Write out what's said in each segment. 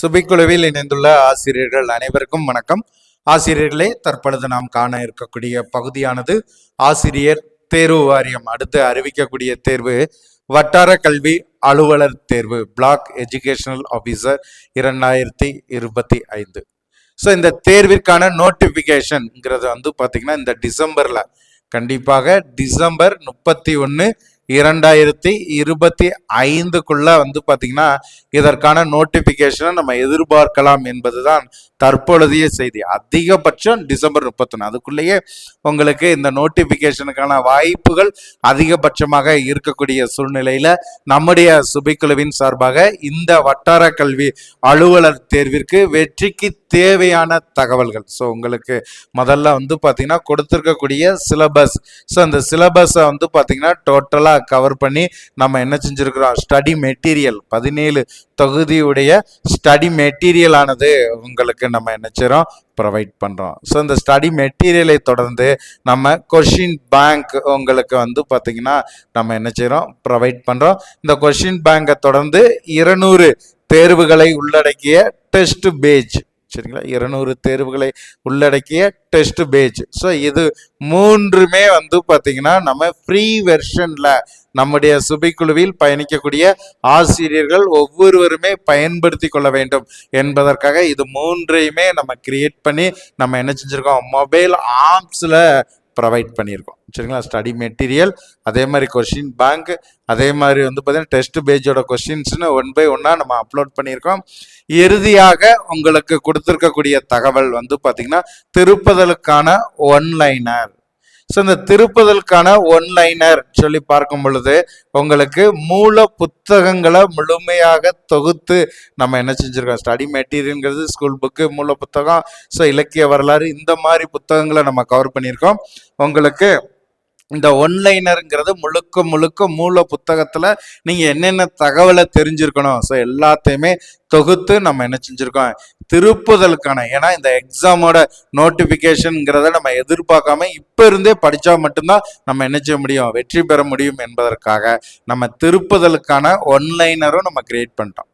சுபிக்குழுவில் இணைந்துள்ள ஆசிரியர்கள் அனைவருக்கும் வணக்கம். ஆசிரியர்களே தற்பொழுது நாம் காண இருக்கக்கூடிய பகுதியானது ஆசிரியர் தேர்வு வாரியம். அடுத்து அறிவிக்கக்கூடிய தேர்வு வட்டார கல்வி அலுவலர் தேர்வு பிளாக் எஜுகேஷனல் ஆஃபீஸர் இரண்டாயிரத்தி இருபத்தி ஐந்து. ஸோ இந்த தேர்விற்கான நோட்டிஃபிகேஷன்ங்கிறது வந்து பார்த்தீங்கன்னா இந்த டிசம்பரில். கண்டிப்பாக டிசம்பர் முப்பத்தி ஒன்று இரண்டாயிரத்தி இருபத்தி ஐந்துக்குள்ள வந்து பார்த்தீங்கன்னா இதற்கான நோட்டிஃபிகேஷனை நம்ம எதிர்பார்க்கலாம் என்பதுதான் தற்பொழுதைய செய்தி. அதிகபட்சம் டிசம்பர் முப்பத்தொன்று அதுக்குள்ளேயே உங்களுக்கு இந்த நோட்டிஃபிகேஷனுக்கான வாய்ப்புகள் அதிகபட்சமாக இருக்கக்கூடிய சூழ்நிலையில் நம்முடைய சுபைக்குழுவின் சார்பாக இந்த வட்டார கல்வி அலுவலர் தேர்விற்கு வெற்றிக்கு தேவையான தகவல்கள். ஸோ உங்களுக்கு முதல்ல வந்து பார்த்தீங்கன்னா கொடுத்துருக்கக்கூடிய சிலபஸ் ஸோ அந்த சிலபஸை வந்து பார்த்தீங்கன்னா டோட்டலாக கவர் பண்ணி நம்ம என்ன செஞ்சுருக்கிறோம்? ஸ்டடி மெட்டீரியல் பதினேழு தொகுதியுடைய ஸ்டடி மெட்டீரியல் ஆனது உங்களுக்கு நம்ம என்ன செய்கிறோம் ப்ரொவைட் பண்ணுறோம் ஸோ இந்த ஸ்டடி மெட்டீரியலை தொடர்ந்து நம்ம கொஷின் பேங்க் உங்களுக்கு வந்து பார்த்திங்கன்னா நம்ம என்ன செய்கிறோம் ப்ரொவைட் பண்ணுறோம் இந்த கொஷின் பேங்கை தொடர்ந்து இருநூறு தேர்வுகளை உள்ளடக்கிய டெஸ்ட் பேஜ் சரிங்களா? இருநூறு தேர்வுகளை உள்ளடக்கிய டெஸ்ட் பேஜ் ஸோ இது மூன்றுமே வந்து பார்த்திங்கன்னா நம்ம ஃப்ரீ வெர்ஷனில் நம்முடைய சுபைக்குழுவில் பயணிக்கக்கூடிய ஆசிரியர்கள் ஒவ்வொருவருமே பயன்படுத்தி கொள்ள வேண்டும் என்பதற்காக இது மூன்றையுமே நம்ம கிரியேட் பண்ணி நம்ம என்ன செஞ்சுருக்கோம்? மொபைல் ஆப்ஸில் ப்ரொவைட் பண்ணியிருக்கோம். சரிங்களா? ஸ்டடி மெட்டீரியல் அதே மாதிரி கொஷின் பேங்க் அதே மாதிரி வந்து பார்த்தீங்கன்னா டெஸ்ட் பேஜோட கொஷின்ஸ்னு ஒன் பை ஒன்னாக நம்ம அப்லோட் பண்ணியிருக்கோம். இறுதியாக உங்களுக்கு கொடுத்துருக்கக்கூடிய தகவல் வந்து பார்த்திங்கன்னா திருப்புதலுக்கான ஒன்லைனர் ஸோ இந்த திருப்புதலுக்கான ஒன்லைனர் சொல்லி பார்க்கும் பொழுது உங்களுக்கு மூல புத்தகங்களை முழுமையாக தொகுத்து நம்ம என்ன செஞ்சுருக்கோம்? ஸ்டடி மெட்டீரியல்ங்கிறது ஸ்கூல் புக்கு மூல புத்தகம் ஸோ இலக்கிய வரலாறு இந்த மாதிரி புத்தகங்களை நம்ம கவர் பண்ணியிருக்கோம். உங்களுக்கு இந்த ஒன்லைனருங்கிறது முழுக்க முழுக்க மூல புத்தகத்தில் நீங்கள் என்னென்ன தகவலை தெரிஞ்சிருக்கணும். ஸோ எல்லாத்தையுமே தொகுத்து நம்ம என்ன செஞ்சுருக்கோம்? திருப்புதலுக்கான ஏன்னா இந்த எக்ஸாமோட நோட்டிஃபிகேஷனுங்கிறத நம்ம எதிர்பார்க்காம இப்போ இருந்தே படித்தா மட்டும்தான் நம்ம என்ன செய்ய முடியும்? வெற்றி பெற முடியும் என்பதற்காக நம்ம திருப்புதலுக்கான ஒன்லைனரும் நம்ம கிரியேட் பண்ணிட்டோம்.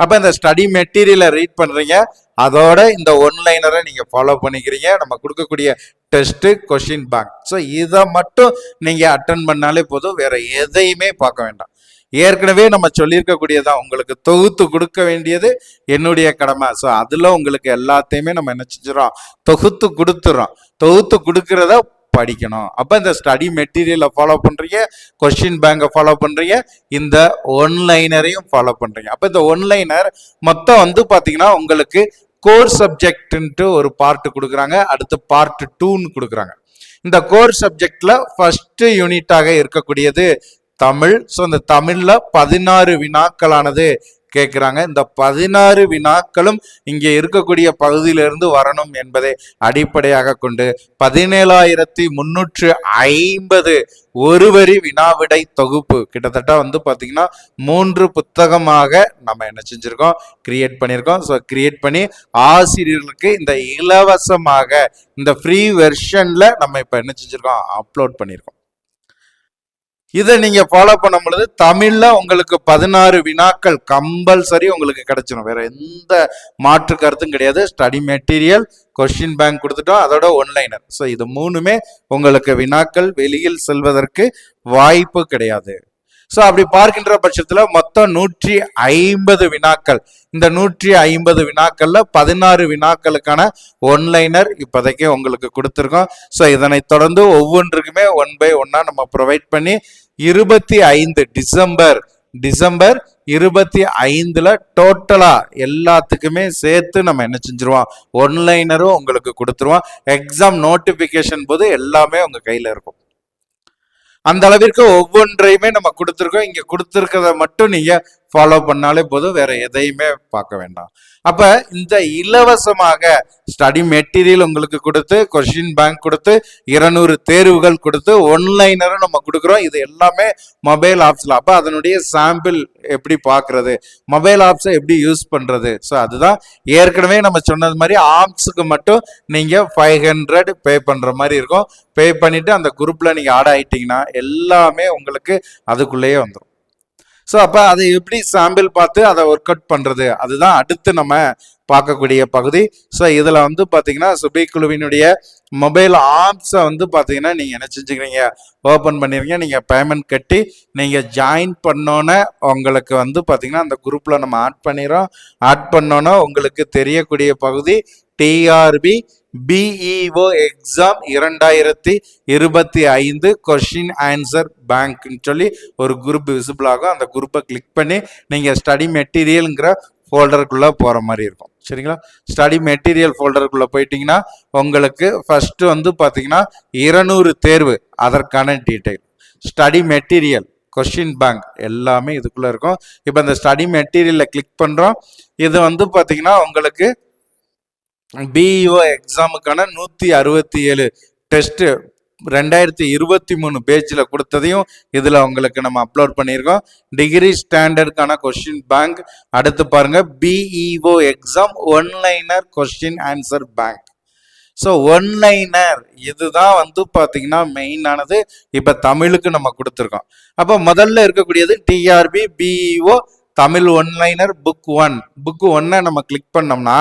அப்போ இந்த ஸ்டடி மெட்டீரியலை ரீட் பண்ணுறீங்க அதோட இந்த ஒன்லைனரை நீங்கள் ஃபாலோ பண்ணிக்கிறீங்க. நம்ம கொடுக்கக்கூடிய டெஸ்ட்டு கொஷின் பேங்க் ஸோ இதை மட்டும் நீங்கள் அட்டன் பண்ணாலே போதும். வேறு எதையுமே பார்க்க வேண்டாம். ஏற்கனவே நம்ம சொல்லியிருக்கக்கூடியதான் உங்களுக்கு தொகுத்து கொடுக்க வேண்டியது என்னுடைய கடமை. ஸோ அதில் உங்களுக்கு எல்லாத்தையுமே நம்ம என்ன செஞ்சிடறோம்? தொகுத்து கொடுத்துறோம் தொகுத்து கொடுக்கறத படிக்கணும். அப்போ இந்த ஸ்டடி மெட்டீரியலை ஃபாலோ பண்ணுறீங்க கொஷின் பேங்கை ஃபாலோ பண்ணுறீங்க இந்த ஒன்லைனரையும் ஃபாலோ பண்ணுறீங்க அப்போ இந்த ஒன்லைனர் மொத்தம் வந்து பார்த்தீங்கன்னா உங்களுக்கு கோர் சப்ஜெக்ட்ன்ட்டு ஒரு பார்ட் கொடுக்குறாங்க அடுத்து பார்ட் டூன்னு கொடுக்குறாங்க. இந்த கோர் சப்ஜெக்டில் ஃபஸ்ட்டு யூனிட்டாக இருக்கக்கூடியது தமிழ். ஸோ இந்த தமிழில் பதினாறு வினாக்களானது கேட்குறாங்க இந்த பதினாறு வினாக்களும் இங்கே இருக்கக்கூடிய பகுதியிலிருந்து வரணும் என்பதை அடிப்படையாக கொண்டு பதினேழாயிரத்தி முன்னூற்று ஐம்பது ஒரு வரி வினாவிடை தொகுப்பு. கிட்டத்தட்ட வந்து பார்த்தீங்கன்னா மூன்று புத்தகமாக நம்ம என்ன செஞ்சுருக்கோம் கிரியேட் பண்ணியிருக்கோம். ஸோ கிரியேட் பண்ணி ஆசிரியர்களுக்கு இந்த இலவசமாக இந்த ஃப்ரீ வெர்ஷனில் நம்ம இப்போ என்ன செஞ்சுருக்கோம் அப்லோட் பண்ணியிருக்கோம். இதை நீங்க ஃபாலோ பண்ணும் பொழுது தமிழ்ல உங்களுக்கு பதினாறு வினாக்கள் கம்பல்சரி உங்களுக்கு கிடைச்சிடும் வேற எந்த மாற்று கருத்தும் கிடையாது. ஸ்டடி மெட்டீரியல் கொஸ்டின் பேங்க் கொடுத்துட்டோம். அதோட ஒன்லைனர் ஸோ இது மூணுமே உங்களுக்கு வினாக்கள் வெளியில் செல்வதற்கு வாய்ப்பு கிடையாது. ஸோ அப்படி பார்க்கின்ற பட்சத்தில் மொத்தம் நூற்றி ஐம்பது வினாக்கள். இந்த நூற்றி ஐம்பது வினாக்கள்ல பதினாறு வினாக்களுக்கான ஒன்லைனர் இப்போதைக்கு உங்களுக்கு கொடுத்துருக்கோம். ஸோ இதனை தொடர்ந்து ஒவ்வொன்றுக்குமே ஒன் பை ஒன்னா நம்ம ப்ரொவைட் பண்ணி இருபத்தி ஐந்து டிசம்பர் டிசம்பர் இருபத்தி ஐந்துல டோட்டலா எல்லாத்துக்குமே சேர்த்து நம்ம என்ன செஞ்சிருவோம்? ஒன்லைனரும் உங்களுக்கு கொடுத்துருவோம். எக்ஸாம் நோட்டிபிகேஷன் போது எல்லாமே உங்க கையில இருக்கும். அந்த அளவிற்கு ஒவ்வொன்றையுமே நம்ம கொடுத்துருக்கோம். இங்க கொடுத்துருக்கிறத மட்டும் நீங்க ஃபாலோ பண்ணாலே போதும் வேற எதையுமே பார்க்க வேண்டாம். அப்ப இந்த இலவசமாக ஸ்டடி மெட்டீரியல் உங்களுக்கு கொடுத்து கொஷின் பேங்க் கொடுத்து இருநூறு தேர்வுகள் கொடுத்து ஒன்லைனரும் நம்ம கொடுக்குறோம். இது எல்லாமே மொபைல் ஆப்ஸில் அப்போ அதனுடைய சாம்பிள் எப்படி பார்க்குறது? மொபைல் ஆப்ஸை எப்படி யூஸ் பண்ணுறது ஸோ அதுதான் ஏற்கனவே நம்ம சொன்னது மாதிரி ஆப்ஸுக்கு மட்டும் நீங்கள் ஃபைவ் ஹண்ட்ரட் பே பண்ணுற மாதிரி இருக்கும். பே பண்ணிவிட்டு அந்த குரூப்பில் நீங்கள் ஆட் ஆகிட்டிங்கன்னா எல்லாமே உங்களுக்கு அதுக்குள்ளேயே வந்துடும் ஸோ அப்போ அதை எப்படி சாம்பிள் பார்த்து அதை ஒர்க் அவுட் பண்ணுறது அதுதான் அடுத்து நம்ம பார்க்கக்கூடிய பகுதி. ஸோ இதில் வந்து பார்த்தீங்கன்னா சுபை குழுவினுடைய மொபைல் ஆப்ஸை வந்து பார்த்தீங்கன்னா நீங்கள் என்ன செஞ்சுக்கிறீங்க? ஓப்பன் பண்ணிடுங்க நீங்கள் பேமெண்ட் கட்டி நீங்கள் ஜாயின் பண்ணோன்னே உங்களுக்கு வந்து பார்த்தீங்கன்னா அந்த குரூப்பில் நம்ம ஆட் பண்ணிடுறோம். ஆட் பண்ணோன்னே உங்களுக்கு தெரியக்கூடிய பகுதி டிஆர்பி பிஇஓ எக்ஸாம் இரண்டாயிரத்தி இருபத்தி ஐந்து கொஷின் ஆன்சர் பேங்க்னு சொல்லி ஒரு குரூப் விசிபிள் ஆகும். அந்த குரூப்பை கிளிக் பண்ணி நீங்கள் ஸ்டடி மெட்டீரியலுங்கிற ஃபோல்டருக்குள்ளே போகிற மாதிரி இருக்கும். சரிங்களா? ஸ்டடி மெட்டீரியல் ஃபோல்டருக்குள்ளே போயிட்டீங்கன்னா உங்களுக்கு ஃபஸ்ட்டு வந்து பார்த்தீங்கன்னா இருநூறு தேர்வு அதற்கான detail study material question bank எல்லாமே இதுக்குள்ளே இருக்கும். இப்போ இந்த ஸ்டடி மெட்டீரியலில் கிளிக் பண்ணுறோம் இது வந்து பார்த்தீங்கன்னா உங்களுக்கு பிஇஓ எக்ஸாமுக்கான நூற்றி அறுபத்தி ஏழு டெஸ்ட்டு ரெண்டாயிரத்தி இருபத்தி மூணு பேஜில் கொடுத்ததையும் இதில் உங்களுக்கு நம்ம அப்லோட் பண்ணியிருக்கோம். டிகிரி ஸ்டாண்டர்டுக்கான கொஸ்டின் பேங்க் அடுத்து பாருங்கள் BEO exam one liner question answer bank so one liner இதுதான் வந்து பார்த்தீங்கன்னா மெயினானது இப்போ தமிழுக்கு நம்ம கொடுத்துருக்கோம். அப்போ முதல்ல இருக்கக்கூடியது TRB BEO Tamil one liner book one book ஒன்னை நம்ம கிளிக் பண்ணோம்னா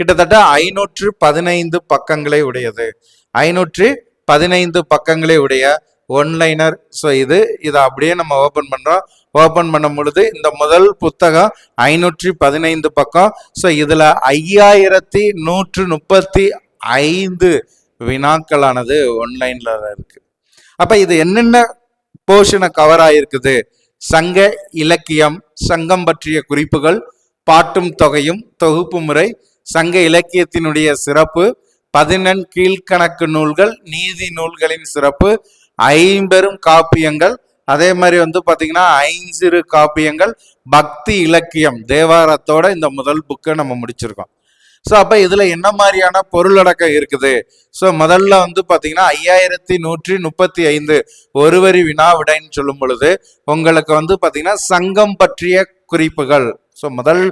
கிட்டத்தட்ட ஐநூற்று பதினைந்து பக்கங்களே உடையது. ஐநூற்று பதினைந்து பக்கங்களே உடைய ஒன்லைனர் ஸோ இது இதை அப்படியே நம்ம ஓப்பன் பண்ணுறோம் ஓப்பன் பண்ணும் பொழுது இந்த முதல் புத்தகம் ஐநூற்றி பதினைந்து பக்கம். ஸோ இதில் ஐயாயிரத்தி நூற்று முப்பத்தி ஐந்து வினாக்களானது ஒன்லைனில் இருக்குது அப்போ இது என்னென்ன போர்ஷனை கவர் ஆகிருக்குது சங்க இலக்கியம் சங்கம் பற்றிய குறிப்புகள் பாட்டும் தொகையும் தொகுப்பு முறை சங்க இலக்கியத்தினுடைய சிறப்பு பதினெண் கீழ்கணக்கு நூல்கள் நீதி நூல்களின் சிறப்பு ஐம்பெரும் காப்பியங்கள் அதே மாதிரி வந்து பார்த்தீங்கன்னா ஐஞ்சிறு காப்பியங்கள் பக்தி இலக்கியம் தேவாரத்தோட இந்த முதல் புக்கை நம்ம முடிச்சிருக்கோம். ஸோ அப்போ இதில் என்ன மாதிரியான பொருளடக்கம் இருக்குது? ஸோ முதல்ல வந்து பார்த்தீங்கன்னா ஐயாயிரத்தி நூற்றி முப்பத்தி ஐந்து ஒரு வரி வினா விடைன்னு சொல்லும் பொழுது உங்களுக்கு வந்து பார்த்தீங்கன்னா சங்கம் பற்றிய குறிப்புகள். ஸோ முதல்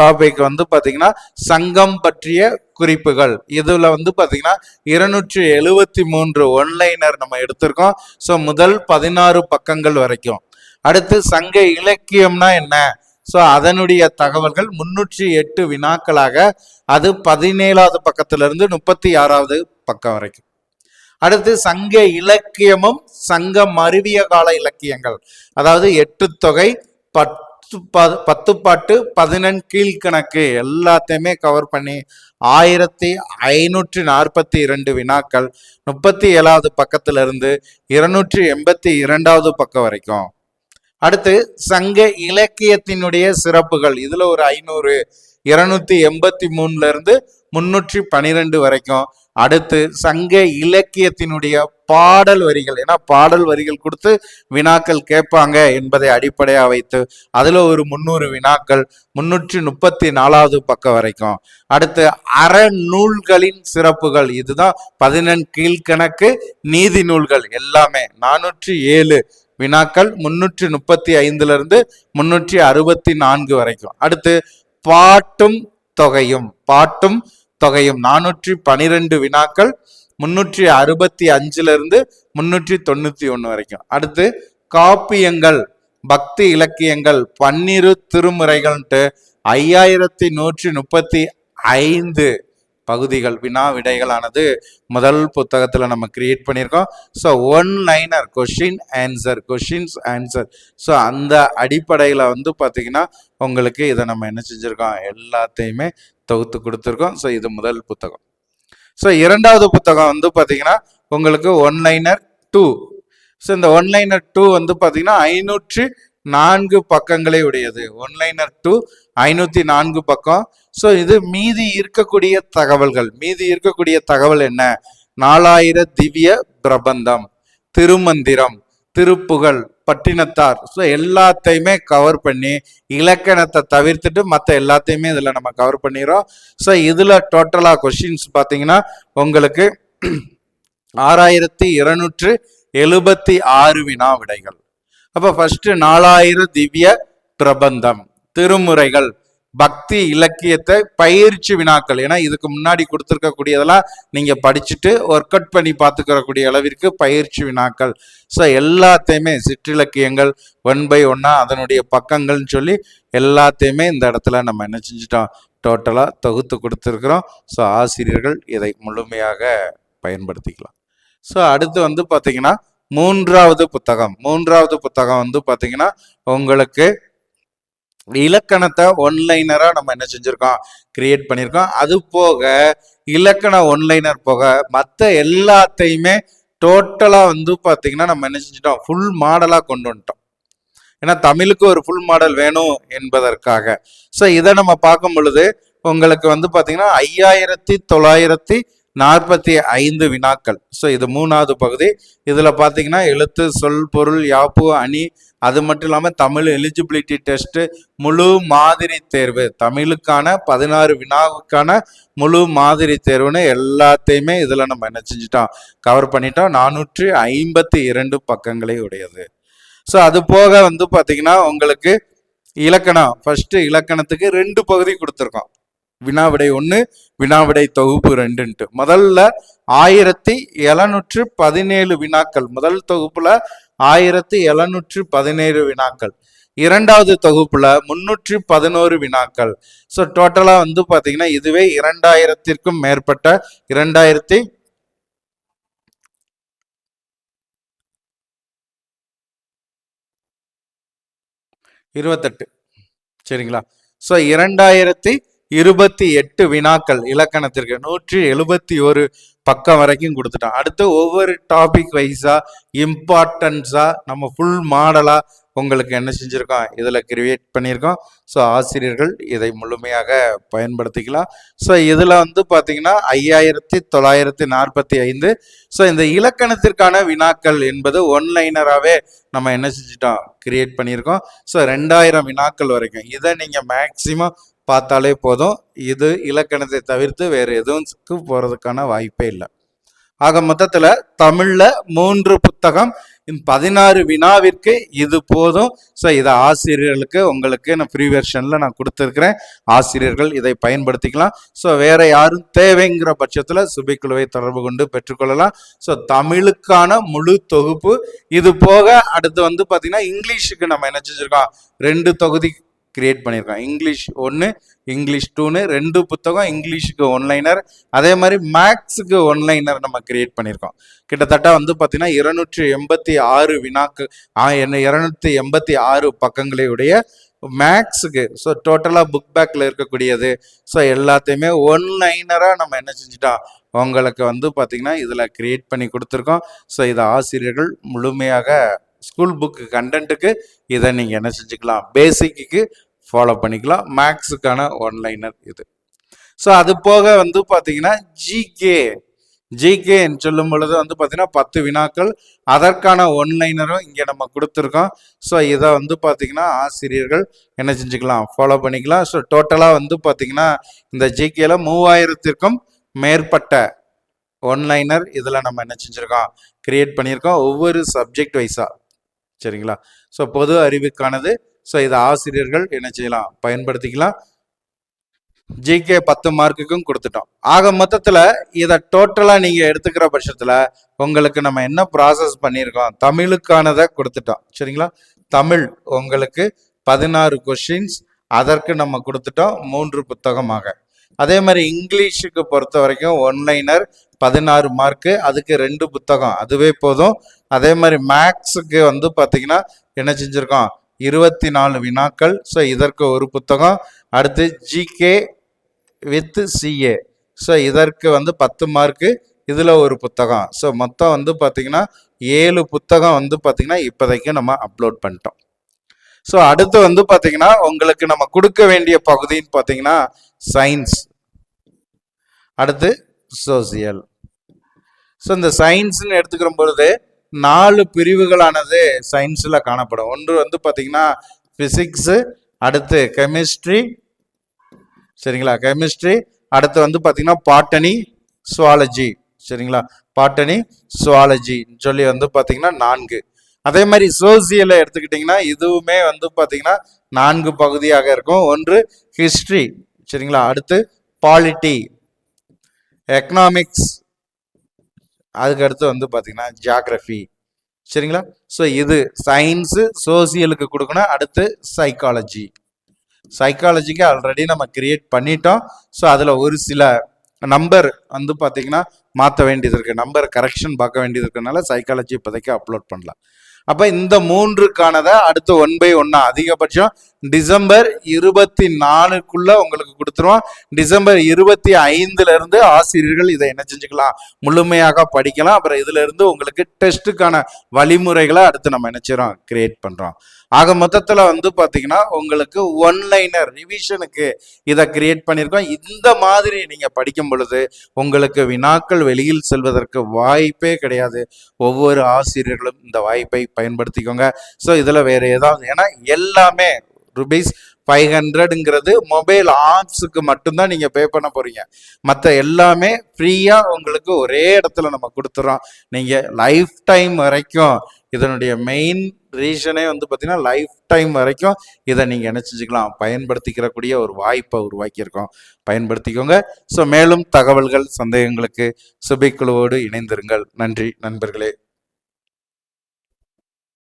டாபிக் வந்து பார்த்தீங்கன்னா சங்கம் பற்றிய குறிப்புகள். இதில் வந்து பார்த்தீங்கன்னா இருநூற்றி எழுவத்தி மூன்று ஒன்லைனர் நம்ம எடுத்திருக்கோம். ஸோ முதல் பதினாறு பக்கங்கள் வரைக்கும். அடுத்து சங்க இலக்கியம்னா என்ன? ஸோ அதனுடைய தகவல்கள் முன்னூற்றி எட்டு வினாக்களாக அது பதினேழாவது பக்கத்திலிருந்து முப்பத்தி ஆறாவது பக்கம் வரைக்கும். அடுத்து சங்க இலக்கியமும் சங்க மருவிய கால இலக்கியங்கள். அதாவது எட்டு தொகை பத்து ப- பத்து பாட்டு பதினெண் கீழ்கணக்கு எல்லாத்தையுமே கவர் பண்ணி ஆயிரத்தி ஐநூற்றி நாற்பத்தி இரண்டு வினாக்கள் முப்பத்தி ஏழாவது பக்கத்திலிருந்து இருநூற்றி எண்பத்தி இரண்டாவது பக்கம் வரைக்கும். அடுத்து சங்க இலக்கியத்தினுடைய சிறப்புகள். இதுல ஒரு ஐநூறு இருநூத்தி எண்பத்தி மூணுல இருந்து முன்னூற்றி பனிரெண்டு வரைக்கும். அடுத்து சங்க இலக்கியத்தினுடைய பாடல் வரிகள். ஏன்னா பாடல் வரிகள் கொடுத்து வினாக்கள் கேட்பாங்க என்பதை அடிப்படையாக வைத்து அதில் ஒரு முந்நூறு வினாக்கள் முன்னூற்றி முப்பத்தி நாலாவது பக்கம் வரைக்கும். அடுத்து அறநூல்களின் சிறப்புகள். இதுதான் பதினெண் கீழ்கணக்கு நீதி நூல்கள். எல்லாமே நானூற்றி ஏழு வினாக்கள் முன்னூற்றி முப்பத்தி ஐந்துல இருந்து முன்னூற்றி அறுபத்தி நான்கு வரைக்கும். அடுத்து பாட்டும் தொகையும் பாட்டும் தொகையும். நானூற்றி பனிரெண்டு வினாக்கள் முன்னூற்றி அறுபத்தி அஞ்சுல இருந்து முன்னூற்றி தொண்ணூத்தி ஒன்று வரைக்கும். அடுத்து காப்பியங்கள் பக்தி இலக்கியங்கள் பன்னிரு திருமுறைகள்ன்ட்டு ஐயாயிரத்தி நூற்றி முப்பத்தி ஐந்து பகுதிகள் வினா விடைகளானது முதல் புத்தகத்தில் நம்ம கிரியேட் பண்ணியிருக்கோம். So one liner question answer questions answer so அந்த அடிப்படையில் வந்து பார்த்தீங்கன்னா உங்களுக்கு இதை நம்ம என்ன செஞ்சுருக்கோம்? எல்லாத்தையுமே தொகுத்து கொடுத்துருக்கோம். ஸோ இது முதல் புத்தகம். ஸோ இரண்டாவது புத்தகம் வந்து பார்த்தீங்கன்னா உங்களுக்கு ஒன் லைனர் டூ ஸோ இந்த ஒன் லைனர் டூ வந்து பார்த்திங்கன்னா ஐநூற்று நான்கு பக்கங்களை உடையது. ஒன் லைனர் டூ ஐநூற்றி நான்கு பக்கம். ஸோ இது மீதி இருக்கக்கூடிய தகவல்கள். மீதி இருக்கக்கூடிய தகவல் என்ன? நாலாயிர திவ்ய பிரபந்தம் திருமந்திரம் திருப்புகழ் பட்டினத்தார். ஸோ எல்லாத்தையுமே கவர் பண்ணி இலக்கணத்தை தவிர்த்துட்டு மற்ற எல்லாத்தையுமே இதில் நம்ம கவர் பண்ணிடுறோம். ஸோ இதில் டோட்டலாக கொஷின்ஸ் பார்த்தீங்கன்னா உங்களுக்கு ஆறாயிரத்தி இருநூற்று எழுபத்தி ஆறு வினா விடைகள் அப்போ ஃபஸ்ட்டு நாலாயிரம் திவ்ய பிரபந்தம் திருமுறைகள். பக்தி இலக்கியத்தை பயிற்சி வினாக்கள். ஏன்னா இதுக்கு முன்னாடி கொடுத்துருக்கக்கூடியதெல்லாம் நீங்கள் படிச்சுட்டு ஒர்க் அவுட் பண்ணி பார்த்துக்கிறக்கூடிய அளவிற்கு பயிற்சி வினாக்கள். ஸோ எல்லாத்தையுமே சிற்றிலக்கியங்கள் ஒன் பை ஒன்னா அதனுடைய பக்கங்கள்னு சொல்லி எல்லாத்தையுமே இந்த இடத்துல நம்ம என்ன செஞ்சிட்டோம்? டோட்டலாக தொகுத்து கொடுத்துருக்குறோம். ஸோ ஆசிரியர்கள் இதை முழுமையாக பயன்படுத்திக்கலாம். ஸோ அடுத்து வந்து பார்த்தீங்கன்னா மூன்றாவது புத்தகம். மூன்றாவது புத்தகம் வந்து பார்த்தீங்கன்னா உங்களுக்கு இலக்கணத்தை ஒன்லைனராக நம்ம என்ன செஞ்சுருக்கோம்? கிரியேட் பண்ணியிருக்கோம் அது போக இலக்கண ஒன்லைனர் போக மற்ற எல்லாத்தையுமே டோட்டலாக வந்து பார்த்திங்கன்னா நம்ம என்ன செஞ்சிட்டோம்? ஃபுல் மாடலாக கொண்டு வந்துட்டோம். ஏன்னா தமிழுக்கு ஒரு ஃபுல் மாடல் வேணும் என்பதற்காக. ஸோ இதை நம்ம பார்க்கும் பொழுது உங்களுக்கு வந்து பார்த்திங்கன்னா ஐயாயிரத்தி தொள்ளாயிரத்தி நாற்பத்தி ஐந்து வினாக்கள். ஸோ இது மூணாவது பகுதி. இதில் பார்த்தீங்கன்னா எழுத்து சொல் பொருள் யாப்பு அணி அது மட்டும் இல்லாமல் தமிழ் எலிஜிபிலிட்டி டெஸ்ட்டு முழு மாதிரி தேர்வு. தமிழுக்கான பதினாறு வினாவுக்கான முழு மாதிரி தேர்வுன்னு எல்லாத்தையுமே இதில் நம்ம என்ன செஞ்சிட்டோம்? கவர் பண்ணிட்டோம். நானூற்றி ஐம்பத்தி இரண்டு பக்கங்களே உடையது. ஸோ அது போக வந்து பார்த்தீங்கன்னா உங்களுக்கு இலக்கணம். ஃபஸ்ட்டு இலக்கணத்துக்கு ரெண்டு பகுதி கொடுத்துருக்கோம். வினாவிடை ஒன்று வினாவிடை தொகுப்பு ரெண்டுன்ட்டு. முதல்ல ஆயிரத்தி எழுநூற்று பதினேழு வினாக்கள். முதல் தொகுப்புல ஆயிரத்தி எழுநூற்று பதினேழு வினாக்கள். இரண்டாவது தொகுப்புல முன்னூற்றி பதினோரு வினாக்கள். ஸோ டோட்டலாக வந்து பார்த்தீங்கன்னா இதுவே இரண்டாயிரத்திற்கும் மேற்பட்ட இரண்டாயிரத்தி இருபத்தெட்டு. சரிங்களா? ஸோ இரண்டாயிரத்தி இருபத்தி எட்டு வினாக்கள் இலக்கணத்திற்கு நூற்றி எழுபத்தி ஒரு பக்கம் வரைக்கும் கொடுத்துட்டான். அடுத்து ஒவ்வொரு டாபிக் வைஸா இம்பார்ட்டன்ஸா நம்ம ஃபுல் மாடலா உங்களுக்கு என்ன செஞ்சுருக்கோம்? இதில் கிரியேட் பண்ணியிருக்கோம். ஸோ ஆசிரியர்கள் இதை முழுமையாக பயன்படுத்திக்கலாம். ஸோ இதில் வந்து பார்த்தீங்கன்னா ஐயாயிரத்தி தொள்ளாயிரத்தி நாற்பத்தி ஐந்து. ஸோ இந்த இலக்கணத்திற்கான வினாக்கள் என்பது ஒன்லைனராகவே நம்ம என்ன செஞ்சிட்டோம்? கிரியேட் பண்ணியிருக்கோம். ஸோ ரெண்டாயிரம் வினாக்கள் வரைக்கும். இதை நீங்கள் மேக்சிமம் பார்த்தாலே போதும். இது இலக்கணத்தை தவிர்த்து வேறு எதுவும் போகிறதுக்கான வாய்ப்பே இல்லை. ஆக மொத்தத்தில் தமிழில் மூன்று புத்தகம் பதினாறு வினாவிற்கு இது போதும். ஸோ இதை ஆசிரியர்களுக்கு உங்களுக்கு நான் ஃப்ரீ வெர்ஷனில் நான் கொடுத்துருக்குறேன். ஆசிரியர்கள் இதை பயன்படுத்திக்கலாம். ஸோ வேறு யாரும் தேவைங்கிற பட்சத்தில் சுபிக்குழுவை தொடர்பு கொண்டு பெற்றுக்கொள்ளலாம். ஸோ தமிழுக்கான முழு தொகுப்பு. இது போக அடுத்து வந்து பார்த்திங்கன்னா இங்கிலீஷுக்கு நம்ம என்ன செஞ்சுருக்கோம்? ரெண்டு தொகுதி கிரியேட் பண்ணியிருக்கோம் இங்கிலீஷ் ஒன்று இங்கிலீஷ் டூன்னு ரெண்டு புத்தகம் இங்கிலீஷுக்கு ஒன்லைனர் அதே மாதிரி மேக்ஸுக்கு ஒன்லைனர் நம்ம கிரியேட் பண்ணியிருக்கோம். கிட்டத்தட்ட வந்து பார்த்தீங்கன்னா இருநூற்றி எண்பத்தி ஆறு வினாக்கு என்ன இருநூற்றி எண்பத்தி ஆறு பக்கங்களையுடைய மேக்ஸுக்கு ஸோ டோட்டலாக புக் பேக்கில் இருக்கக்கூடியது. ஸோ எல்லாத்தையுமே ஒன்லைனராக நம்ம என்ன செஞ்சிட்டோம் உங்களுக்கு வந்து பார்த்திங்கன்னா இதில் கிரியேட் பண்ணி கொடுத்துருக்கோம். ஸோ இதை ஆசிரியர்கள் முழுமையாக ஸ்கூல் புக்கு கண்டென்ட்டுக்கு இதை நீங்கள் என்ன செஞ்சுக்கலாம்? பேசிக்கு ஃபாலோ பண்ணிக்கலாம். மேக்ஸுக்கான ஒன்லைனர் இது. ஸோ அது போக வந்து பார்த்தீங்கன்னா ஜிகே ஜிகேன்னு சொல்லும் பொழுது வந்து பார்த்தீங்கன்னா பத்து வினாக்கள். அதற்கான ஒன்லைனரும் இங்கே நம்ம கொடுத்துருக்கோம். ஸோ இதை வந்து பார்த்தீங்கன்னா ஆசிரியர்கள் என்ன செஞ்சுக்கலாம்? ஃபாலோ பண்ணிக்கலாம். ஸோ டோட்டலாக வந்து பார்த்தீங்கன்னா இந்த ஜிகேல மூவாயிரத்திற்கும் மேற்பட்ட ஒன்லைனர் இதில் நம்ம என்ன செஞ்சுருக்கோம்? கிரியேட் பண்ணியிருக்கோம். ஒவ்வொரு சப்ஜெக்ட் வைஸாக சரிங்களா? ஸோ பொது அறிவுக்கானது ஸோ இதை ஆசிரியர்கள் என்ன செய்யலாம்? பயன்படுத்திக்கலாம். ஜிகே பத்து மார்க்குக்கும் கொடுத்துட்டோம். ஆக மொத்தத்தில் இதை டோட்டலாக நீங்கள் எடுத்துக்கிற பட்சத்தில் உங்களுக்கு நம்ம என்ன ப்ராசஸ் பண்ணியிருக்கோம்? தமிழுக்கானதை கொடுத்துட்டோம். சரிங்களா? தமிழ் உங்களுக்கு பதினாறு கொஷின்ஸ் அதற்கு நம்ம கொடுத்துட்டோம் மூன்று புத்தகமாக. அதே மாதிரி இங்கிலீஷுக்கு பொறுத்த வரைக்கும் ஒன்லைனர் பதினாறு மார்க்கு அதுக்கு ரெண்டு புத்தகம். அதுவே போதும். அதே மாதிரி மேக்ஸுக்கு வந்து பார்த்தீங்கன்னா என்ன செஞ்சுருக்கோம்? இருபத்தி நாலு வினாக்கள். ஸோ இதற்கு ஒரு புத்தகம். அடுத்து ஜிகே வித் சிஏ ஸோ இதற்கு வந்து பத்து மார்க்கு இதில் ஒரு புத்தகம். ஸோ மொத்தம் வந்து பார்த்திங்கன்னா ஏழு புத்தகம் வந்து பார்த்திங்கன்னா இப்போதைக்கு நம்ம அப்லோட் பண்ணிட்டோம். ஸோ அடுத்து வந்து பார்த்திங்கன்னா உங்களுக்கு நம்ம கொடுக்க வேண்டிய பகுதின்னு பார்த்தீங்கன்னா சயின்ஸ் அடுத்து சோசியல் ஸோ இந்த சயின்ஸ்ன்னு எடுத்துக்கிற பொழுது நாலு பிரிவுகளானது சயின்ஸில் காணப்படும். ஒன்று வந்து பார்த்தீங்கன்னா ஃபிசிக்ஸு அடுத்து கெமிஸ்ட்ரி சரிங்களா? கெமிஸ்ட்ரி அடுத்து வந்து பார்த்தீங்கன்னா பாட்டனி சுவாலஜி சரிங்களா? பாட்டனி சுவாலஜின்னு சொல்லி வந்து பார்த்தீங்கன்னா நான்கு. அதே மாதிரி சோசியலை எடுத்துக்கிட்டிங்கன்னா இதுவுமே வந்து பார்த்தீங்கன்னா நான்கு பகுதியாக இருக்கும். ஒன்று ஹிஸ்ட்ரி சரிங்களா? அடுத்து பாலிட்டி எக்கனாமிக்ஸ் அதுக்கு அடுத்து வந்து பார்த்தீங்கன்னா ஜியாகிரஃபி சரிங்களா? ஸோ இது சயின்ஸு சோசியலுக்கு கொடுக்கணும். அடுத்து சைக்காலஜி சைக்காலஜிக்கு ஆல்ரெடி நம்ம கிரியேட் பண்ணிட்டோம். ஸோ அதில் ஒரு சில நம்பர் வந்து பார்த்தீங்கன்னா மாற்ற வேண்டியது இருக்குது நம்பர் கரெக்ஷன் பார்க்க வேண்டியது இருக்கனால சைக்காலஜி இப்போதைக்கு அப்லோட் பண்ணலாம். அப்போ இந்த மூன்றுக்கானதை அடுத்து ஒன் பை ஒன்னா அதிகபட்சம் டிசம்பர் இருபத்தி நாலுக்குள்ள உங்களுக்கு கொடுத்துருவோம். டிசம்பர் இருபத்தி ஐந்துல இருந்து ஆசிரியர்கள் இதை என்ன செஞ்சுக்கலாம்? முழுமையாக படிக்கலாம். அப்புறம் இதுல இருந்து உங்களுக்கு டெஸ்ட்டுக்கான வழிமுறைகளை அடுத்து நம்ம என்ன கிரியேட் பண்றோம். ஆக மொத்தத்துல வந்து பாத்தீங்கன்னா உங்களுக்கு ஒன்லைனர் ரிவிஷனுக்கு இதை கிரியேட் பண்ணியிருக்கோம் இந்த மாதிரி நீங்க படிக்கும் பொழுது உங்களுக்கு வினாக்கள் வெளியில் செல்வதற்கு வாய்ப்பே கிடையாது. ஒவ்வொரு ஆசிரியர்களும் இந்த வாய்ப்பை பயன்படுத்திக்கோங்க. ஸோ இதுல வேற ஏதாவது ஏன்னா எல்லாமே ருபீஸ் ஃபைவ் ஹண்ட்ரடுங்கிறது மொபைல் ஆப்ஸுக்கு மட்டும்தான் நீங்கள் பே பண்ண போகிறீங்க மற்ற எல்லாமே ஃப்ரீயாக உங்களுக்கு ஒரே இடத்துல நம்ம கொடுத்துறோம். நீங்கள் லைஃப் டைம் வரைக்கும் இதனுடைய மெயின் ரீசனே வந்து பார்த்தீங்கன்னா லைஃப் டைம் வரைக்கும் இதை நீங்கள் என்ன செஞ்சுக்கலாம் பயன்படுத்திக்கிறக்கூடிய ஒரு வாய்ப்பை உருவாக்கியிருக்கோம். பயன்படுத்திக்கோங்க. ஸோ மேலும் தகவல்கள் சந்தேகங்களுக்கு சுபிக்குழுவோடு இணைந்திருங்கள். நன்றி நண்பர்களே.